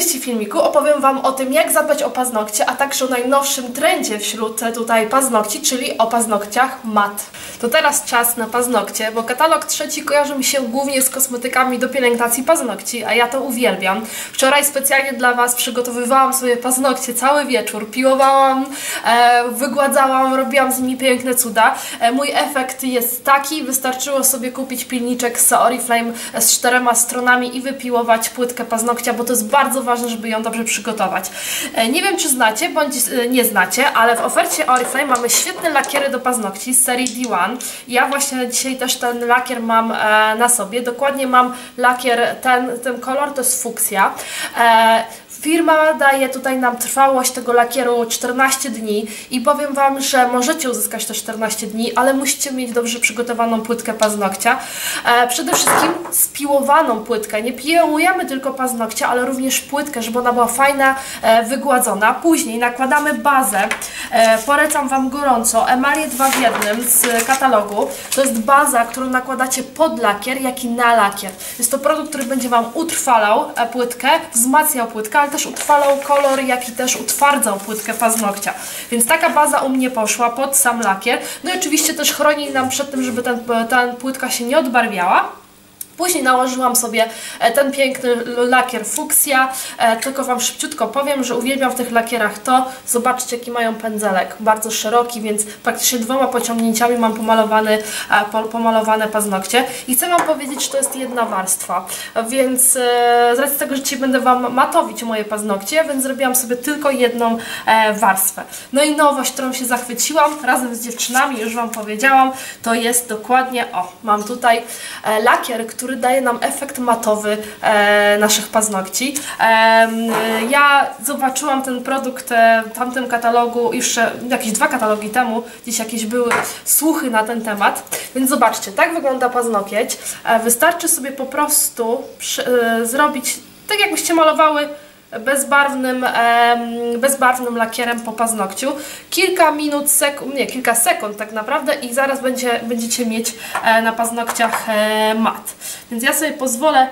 części filmiku opowiem Wam o tym, jak zadbać o paznokcie, a także o najnowszym trendzie wśród tutaj paznokci, czyli o paznokciach mat. To teraz czas na paznokcie, bo katalog trzeci kojarzy mi się głównie z kosmetykami do pielęgnacji paznokci, a ja to uwielbiam. Wczoraj specjalnie dla Was przygotowywałam sobie paznokcie cały wieczór, piłowałam, e, wygładzałam, robiłam z nimi piękne cuda. E, mój efekt jest taki, wystarczyło sobie kupić pilniczek z Oriflame z czterema stronami i wypiłować płytkę paznokcia, bo to jest bardzo ważne, żeby ją dobrze przygotować. E, nie wiem, czy znacie, bądź e, nie znacie, ale w ofercie Oriflame mamy świetne lakiery do paznokci z serii D1. Ja właśnie dzisiaj też ten lakier mam e, na sobie. Dokładnie mam lakier, ten, ten kolor to jest fuksja. Firma daje tutaj nam trwałość tego lakieru 14 dni i powiem Wam, że możecie uzyskać te 14 dni, ale musicie mieć dobrze przygotowaną płytkę paznokcia. E, przede wszystkim spiłowaną płytkę. Nie piłujemy tylko paznokcia, ale również płytkę, żeby ona była fajna, e, wygładzona. Później nakładamy bazę. E, polecam Wam gorąco emalię 2 w jednym z katalogu. To jest baza, którą nakładacie pod lakier, jak i na lakier. Jest to produkt, który będzie Wam utrwalał płytkę, wzmacniał płytkę, też utrwalał kolor, jak i też utwardzał płytkę paznokcia. Więc taka baza u mnie poszła pod sam lakier. No i oczywiście też chroni nam przed tym, żeby ten, ta płytka się nie odbarwiała. Później nałożyłam sobie e, ten piękny lakier fuksja, e, tylko Wam szybciutko powiem, że uwielbiam w tych lakierach to, zobaczcie jaki mają pędzelek, bardzo szeroki, więc praktycznie dwoma pociągnięciami mam pomalowany, e, pomalowane paznokcie. I chcę Wam powiedzieć, że to jest jedna warstwa, więc z racji tego, że dzisiaj będę Wam matowić moje paznokcie, więc zrobiłam sobie tylko jedną warstwę. No i nowość, którą się zachwyciłam razem z dziewczynami, już Wam powiedziałam, to jest dokładnie, o, mam tutaj lakier, który który daje nam efekt matowy e, naszych paznokci. Ja zobaczyłam ten produkt e, w tamtym katalogu jeszcze jakieś dwa katalogi temu, gdzieś jakieś były słuchy na ten temat, więc zobaczcie, tak wygląda paznokieć. E, wystarczy sobie po prostu przy, zrobić tak jakbyście malowały bezbarwnym, bezbarwnym lakierem po paznokciu. Kilka minut, sekund, nie, kilka sekund tak naprawdę i zaraz będzie, będziecie mieć e, na paznokciach e, mat. Więc ja sobie pozwolę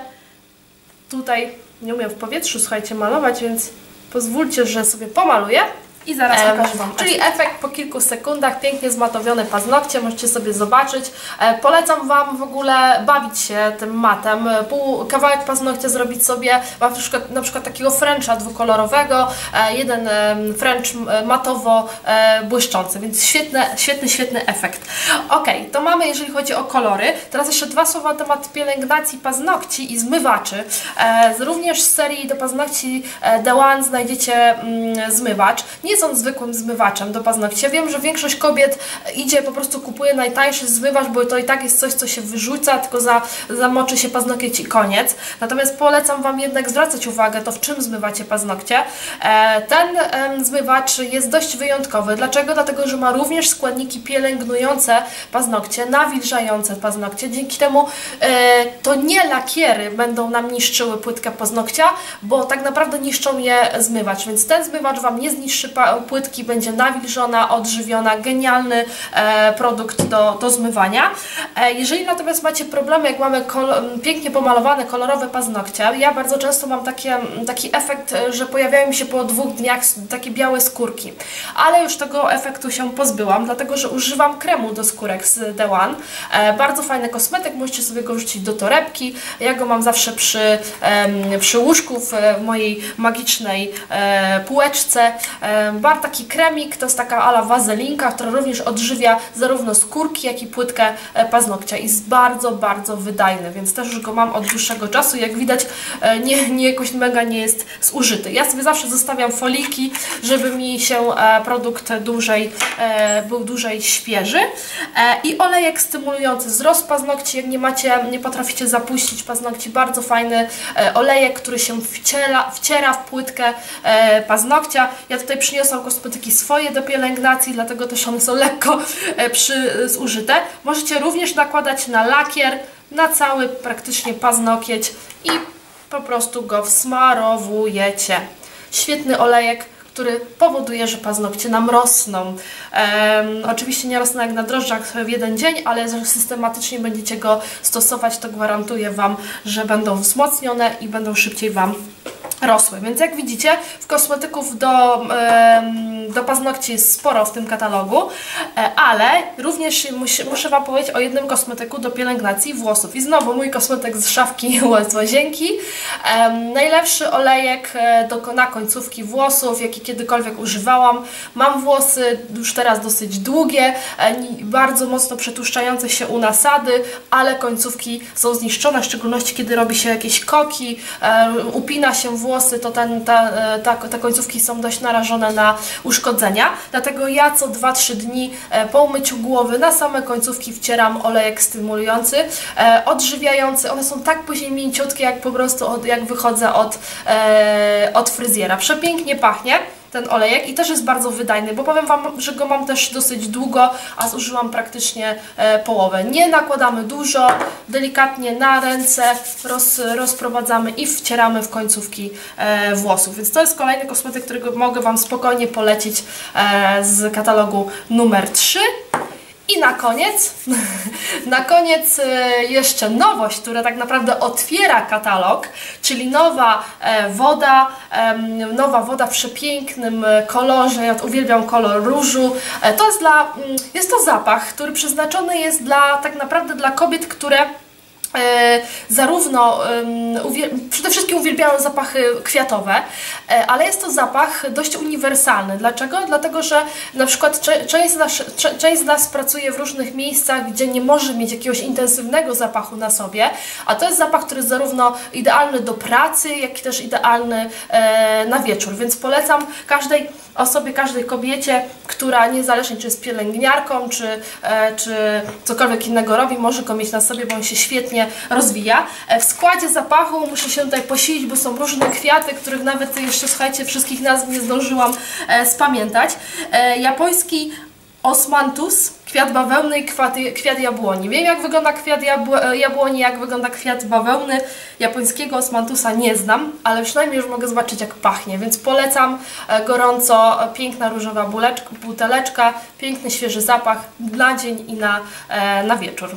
tutaj, nie umiem w powietrzu, słuchajcie, malować, więc pozwólcie, że sobie pomaluję. I zaraz pokażę Wam. Czyli efekt po kilku sekundach, pięknie zmatowione paznokcie, możecie sobie zobaczyć. E, polecam Wam w ogóle bawić się tym matem. Pół kawałek paznokcia zrobić sobie, na przykład, na przykład takiego Frencha dwukolorowego, e, jeden French matowo e, błyszczący, więc świetny, świetny, świetny efekt. Ok, to mamy jeżeli chodzi o kolory. Teraz jeszcze dwa słowa na temat pielęgnacji paznokci i zmywaczy. Również z serii do paznokci The One znajdziecie mm, zmywacz. Nie są zwykłym zmywaczem do paznokci. Ja wiem, że większość kobiet idzie, po prostu kupuje najtańszy zmywacz, bo to i tak jest coś, co się wyrzuca, tylko za, zamoczy się paznokieć i koniec. Natomiast polecam Wam jednak zwracać uwagę to, w czym zmywacie paznokcie. E, ten zmywacz jest dość wyjątkowy. Dlaczego? Dlatego, że ma również składniki pielęgnujące paznokcie, nawilżające paznokcie. Dzięki temu e, to nie lakiery będą nam niszczyły płytkę paznokcia, bo tak naprawdę niszczą je zmywacz, więc ten zmywacz Wam nie zniszczy płytki będzie nawilżona, odżywiona, genialny e, produkt do, do zmywania. E, jeżeli natomiast macie problemy, jak mamy pięknie pomalowane, kolorowe paznokcie, ja bardzo często mam takie, taki efekt, że pojawiają mi się po dwóch dniach takie białe skórki, ale już tego efektu się pozbyłam, dlatego że używam kremu do skórek z The One. E, bardzo fajny kosmetyk, możecie sobie go wrzucić do torebki. Ja go mam zawsze przy, przy łóżku w mojej magicznej półeczce. Bar taki kremik, to jest taka ala wazelinka, która również odżywia zarówno skórki, jak i płytkę e, paznokcia. Jest bardzo, bardzo wydajny, więc też już go mam od dłuższego czasu. Jak widać, e, nie, nie jakoś mega nie jest zużyty. Ja sobie zawsze zostawiam foliki, żeby mi się e, produkt dłużej, był dłużej świeży. I olejek stymulujący wzrost paznokci, jak nie macie, nie potraficie zapuścić paznokci, bardzo fajny olejek, który się wciela, wciera w płytkę paznokcia. Ja tutaj przyniosłam kosmetyki swoje do pielęgnacji, dlatego też one są lekko e, przy, zużyte. Możecie również nakładać na lakier, na cały praktycznie paznokieć i po prostu go wsmarowujecie. Świetny olejek, który powoduje, że paznokcie nam rosną. Um, oczywiście nie rosną jak na drożdżach w jeden dzień, ale jeżeli systematycznie będziecie go stosować, to gwarantuję Wam, że będą wzmocnione i będą szybciej Wam rosły. Więc jak widzicie, w kosmetyków do, do paznokci jest sporo w tym katalogu, e, ale również mus, muszę Wam powiedzieć o jednym kosmetyku do pielęgnacji włosów. I znowu mój kosmetyk z szafki z łazienki. Najlepszy olejek e, do, na końcówki włosów, jaki kiedykolwiek używałam. Mam włosy już teraz dosyć długie, e, bardzo mocno przetłuszczające się u nasady, ale końcówki są zniszczone, w szczególności kiedy robi się jakieś koki, upina się włosy, to ten, ta, e, ta, te końcówki są dość narażone na uszkodzenia. Dlatego ja co 2-3 dni e, po umyciu głowy na same końcówki wcieram olejek stymulujący, e, odżywiający. One są tak później mięciutkie, jak po prostu od, jak wychodzę od, od fryzjera. Przepięknie pachnie ten olejek i też jest bardzo wydajny, bo powiem Wam, że go mam też dosyć długo, a zużyłam praktycznie e, połowę. Nie nakładamy dużo, delikatnie na ręce roz, rozprowadzamy i wcieramy w końcówki e, włosów. Więc to jest kolejny kosmetyk, którego mogę Wam spokojnie polecić e, z katalogu numer 3. I na koniec, na koniec e, jeszcze nowość, która tak naprawdę otwiera katalog, czyli nowa e, woda, nowa woda w przepięknym kolorze, ja uwielbiam kolor różu. E, To jest dla, mm, jest to zapach, który przeznaczony jest dla, tak naprawdę dla kobiet, które zarówno em, uwie- przede wszystkim uwielbiają zapachy kwiatowe, e, ale jest to zapach dość uniwersalny. Dlaczego? Dlatego, że na przykład część z, nas, część z nas pracuje w różnych miejscach, gdzie nie może mieć jakiegoś intensywnego zapachu na sobie, a to jest zapach, który jest zarówno idealny do pracy, jak i też idealny e, na wieczór, więc polecam każdej osobie, każdej kobiecie, która niezależnie czy jest pielęgniarką, czy, e, czy cokolwiek innego robi, może go mieć na sobie, bo on się świetnie rozwija. E, w składzie zapachu muszę się tutaj posilić, bo są różne kwiaty, których nawet jeszcze, słuchajcie, wszystkich nazw nie zdążyłam e, spamiętać. E, japoński Osmanthus, kwiat bawełny i kwiat, kwiat jabłoni. Wiem jak wygląda kwiat jabł- jabłoni, jak wygląda kwiat bawełny. Japońskiego Osmanthusa nie znam, ale przynajmniej już mogę zobaczyć jak pachnie, więc polecam gorąco. Piękna różowa buleczka, buteleczka, piękny świeży zapach na dzień i na, na wieczór.